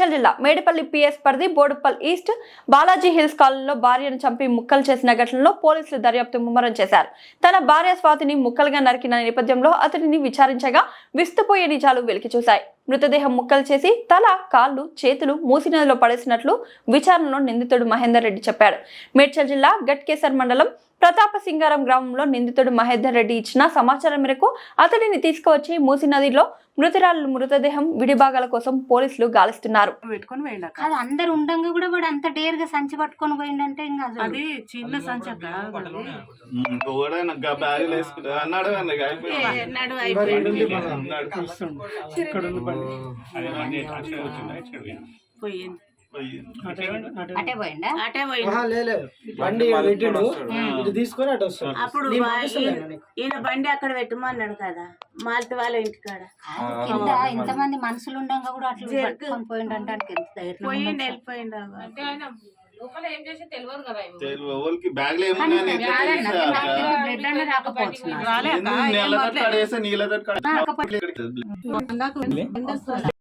మేడ్చల్ జిల్లా మేడిపల్లి పిఎస్ పరిధి Boduppal east Balaji hills కాలనీలో భార్యను చంపి ముక్కలు చేసిన ఘటనలో పోలీసులు దర్యాప్తు ముమ్మరం చేశారు. తన భార్య స్వాతిని ముక్కలుగా నరికిన నేపథ్యంలో అతడిని విచారించగా విస్తుపోయే నిజాలు వెలికి చూశాయి మృతదేహం ముక్కలు చేసి తల కాళ్ళు చేతులు మూసి నదిలో పడేసినట్లు విచారణలో నిందితుడు మహేందర్ రెడ్డి చెప్పాడు. మేడ్చల్ జిల్లా గట్కేసర్ మండలం ప్రతాప సింగారం గ్రామంలో నిందితుడు మహేందర్ రెడ్డి ఇచ్చిన సమాచారం మేరకు అతడిని తీసుకువచ్చి మూసి నదిలో మృతురాలు మృతదేహం విడిభాగాల కోసం పోలీసులు గాలిస్తున్నారు. అందరు ఉండంగా కూడా వాడు అంత డేర్గా సంచి పట్టుకొని ఇంకా అసలు అది చిన్న సంచి అన్నాడు పోయింది. అటే పోయిండా అటే. బండి పెట్టిండు. ఇది తీసుకొని అటు వస్తాడు. అప్పుడు ఈయన- బండి అక్కడ పెట్టమన్నాడు కదా మాల్తి వాళ్ళ ఇంటికాడ. కింద ఇంతమంది మనుషులు ఉండంగా కూడా అట్లా ఎంత ధైర్యం పోయిండు? వెళ్ళిపోయిండు ఎవరికి బ్యాగులు ఏమున్నాయని ఎట్లా కాదన్న, తెలుసా నాకు అక్క? బ్లడ్ అన్న రాకపోవచ్చు